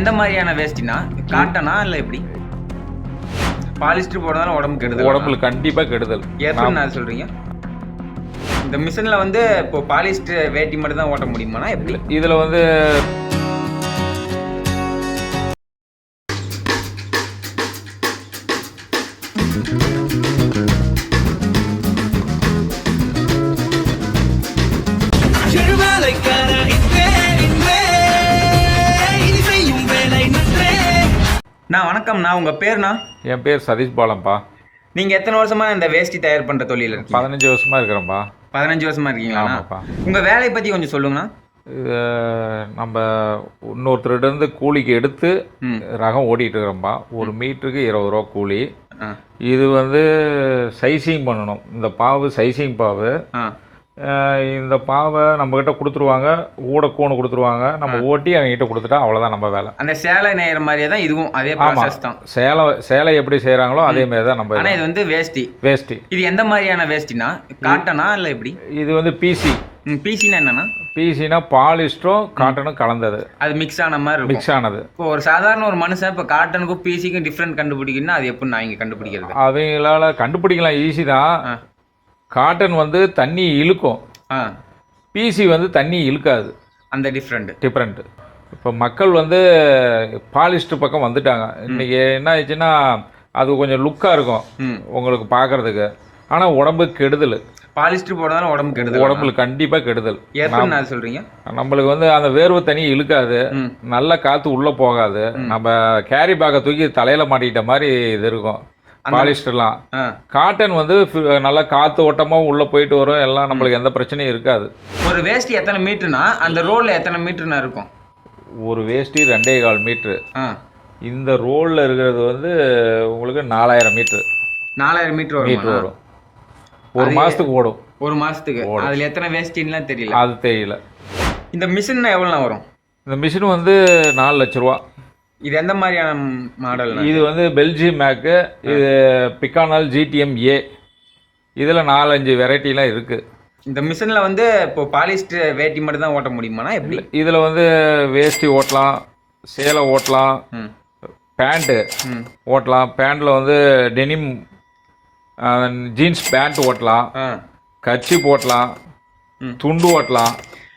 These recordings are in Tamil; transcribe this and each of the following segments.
எந்த மாதிரியான வேஷ்டினா? காட்டனா இல்லை எப்படி? பாலிஸ்டர் போடுறதால உடம்பு கெடுதல்? உடம்புல கண்டிப்பாக கெடுதல். எப்படி நான் சொல்றீங்க. இந்த மிஷின்ல வந்து இப்போ பாலிஸ்டர் வேட்டி மட்டும் தான் ஓட்ட முடியுமானா எப்படி? இதில் வந்து எழுவாலைக்கார நான் வணக்கம் நான் உங்க பேர்னா என் பேர் சதீஷ் பாலம்பா. நீங்க எத்தனை வருஷமா இந்த வேஷ்டி தயார் பண்ற தொழில் பதினஞ்சு வருஷமா இருக்கிறேன்ப்பா பதினஞ்சு வருஷமா இருக்கீங்களா? ஆமாப்பா. உங்க வேலையை பத்தி கொஞ்சம் சொல்லுங்கண்ணா. நம்ம இன்னொருத்தர்கிட்ட இருந்து கூலிக்கு எடுத்து. ரகம் ஓடிட்டு இருக்கிறோம்பா ஒரு மீட்டருக்கு இருபது ரூபா கூலி. இது வந்து சைசிங் பண்ணணும். இந்த பாவு சைசிங் பாவு ஆ. இந்த பாவை நம்மக்கிட்ட கொடுத்துருவாங்க ஊட கூணு கொடுத்துருவாங்க. நம்ம ஓட்டி அவங்ககிட்ட கொடுத்துட்டா அவ்வளோதான் நம்ம வேலை. அந்த சேலை நெய்யற மாதிரியே தான் இதுவும் அதே ப்ராசஸ் தான். சேலை சேலை எப்படி செய்கிறாங்களோ அதே மாதிரி தான் நம்ம ஆனா இது. வந்து வேஷ்டி. வேஷ்டி. இது எந்த மாதிரியான வேஷ்டினா? காட்டனா இல்லை எப்படி? இது வந்து பிசி பிசினா என்னன்னா? பிசினா பாலிஸ்டரும் காட்டனும் கலந்தது. அது மிக்ஸ் ஆன மாதிரி மிக்ஸ் ஆனது. இப்போ ஒரு சாதாரண ஒரு மனுஷன் இப்போ காட்டனுக்கும் பிசிக்கும் டிஃப்ரெண்ட் கண்டுபிடிக்கணும்னா அது எப்படி நான் இங்கே கண்டுபிடிக்கிறது? அவங்களால கண்டுபிடிக்கலாம் ஈஸி தான். காட்டன் வந்து தண்ணி இழுக்கும். ஆ. பிசி வந்து தண்ணி இழுக்காது. அந்த டிஃப்ரெண்ட் டிஃப்ரெண்ட்டு இப்போ மக்கள் வந்து பாலிஸ்டர் பக்கம் வந்துட்டாங்க. இன்னைக்கு என்ன ஆயிடுச்சுன்னா அது கொஞ்சம் லுக்காக இருக்கும் உங்களுக்கு பார்க்கறதுக்கு. ஆனால் உடம்பு கெடுதல். பாலிஸ்டர் போடுறதால உடம்பு கெடுதல். உடம்புல கண்டிப்பாக கெடுதல். எப்படி நான் சொல்றீங்க? நம்மளுக்கு வந்து அந்த வேர்வை தண்ணி இழுக்காது. நல்ல காற்று உள்ளே போகாது. நம்ம கேரி பேக்கை தூக்கி தலையில் மாட்டிக்கிட்ட மாதிரி இது இருக்கும். பாலிஸ்டர்லாம். காட்டன் வந்து நல்லா காற்று ஓட்டமாக உள்ளே போயிட்டு வரும். எல்லாம் நம்மளுக்கு எந்த பிரச்சனையும் இருக்காது. ஒரு வேஷ்டி எத்தனை மீட்டர்னா அந்த ரோல்ல எத்தனை மீட்டர்னா இருக்கும்? ஒரு வேஷ்டி ரெண்டே கால் மீட்ரு. இந்த ரோலில் இருக்கிறது வந்து உங்களுக்கு நாலாயிரம் மீட்ரு. நாலாயிரம் மீட்டர் மீட்ரு வரும். ஒரு மாதத்துக்கு ஓடும். ஒரு மாசத்துக்கு. அதுல எத்தனை வேஷ்டின்லாம் தெரியல. அது தெரியல. இந்த மிஷின் எவ்வளோ வரும்? இந்த மிஷின் வந்து நாலு லட்ச ரூபா. இது எந்த மாதிரியான மாடல் இது வந்து பெல்ஜியம் மேக்கு இது பிக்கானால் ஜிடிஎம் ஏ இதில் நாலஞ்சு வெரைட்டிலாம் இருக்குது இந்த மிஷின்ல வந்து இப்போ பாலிஸ்டர் வேட்டி மட்டும் தான் ஓட்ட முடியுமானா எப்படி? இதில் வந்து வேஷ்டி ஓட்டலாம் சேலை ஓட்டலாம் ம். பேண்ட்டு ஓட்டலாம். பேண்ட்டில் வந்து டெனிம் ஜீன்ஸ் பேண்ட் ஓட்டலாம் கச்சி போட்டலாம். துண்டு ஓட்டலாம்.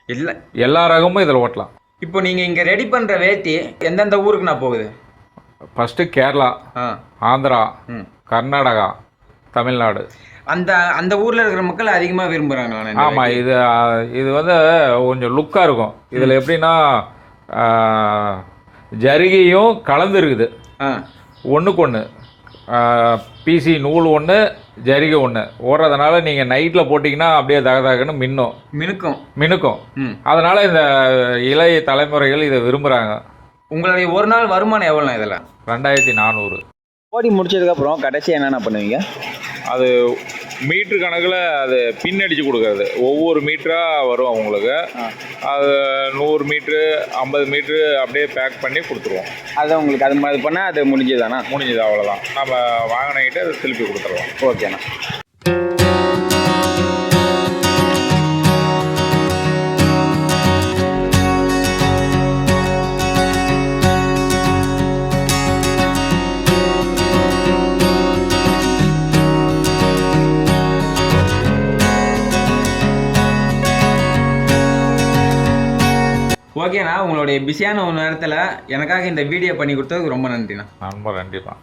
இல்லை. எல்லா ரகமும் இதில் ஓட்டலாம். இப்போ நீங்க இங்க ரெடி பண்ற வேட்டி எந்தெந்த ஊருக்கு நான் போகுது? ஃபஸ்ட்டு கேரளா ஆ. ஆந்திரா கர்நாடகா தமிழ்நாடு. அந்த அந்த ஊர்ல இருக்கிற மக்கள் அதிகமா விரும்புறாங்க ஆனா இந்த ஆமாம் இது இது வந்து கொஞ்சம் லுக்காக இருக்கும். இதில் எப்படின்னா ஜரிகையும் கலந்து இருக்குது. ஆ. ஒன்றுக்கு ஒன்று பிசி நூல் ஒன்று ஜரிகை ஒன்று ஓடுறதுனால நீங்கள் நைட்டில் போட்டிங்கன்னா அப்படியே தக தகன்னு மின்னும். மினுக்கும். மினுக்கும். ம். அதனால் இந்த இளைய தலைமுறைகள் இதை விரும்புகிறாங்க உங்களுடைய ஒரு நாள் வருமானம் எவ்வளோ இதில்? ரெண்டாயிரத்தி நானூறு. ஓடி முடிச்சதுக்கப்புறம் கடைசி என்னென்ன பண்ணுவீங்க? அது மீட்ரு கணக்கில் அது பின் அடித்து கொடுக்கறது. ஒவ்வொரு மீட்டராக வரும் உங்களுக்கு அது நூறு மீட்ரு ஐம்பது மீட்ரு அப்படியே பேக் பண்ணி கொடுத்துருவோம். அதை உங்களுக்கு அது மாதிரி பண்ணால் அது முடிஞ்சதானா முடிஞ்சது அவ்வளோதான் நம்ம வாங்கினகிட்ட அதை திருப்பி கொடுத்துருவோம் ஓகேண்ணா. ஓகேண்ணா உங்களுடைய பிஸியான ஒரு நேரத்தில் எனக்காக இந்த வீடியோ பண்ணி கொடுத்ததுக்கு ரொம்ப நன்றிண்ணா. ரொம்ப நன்றிப்பா.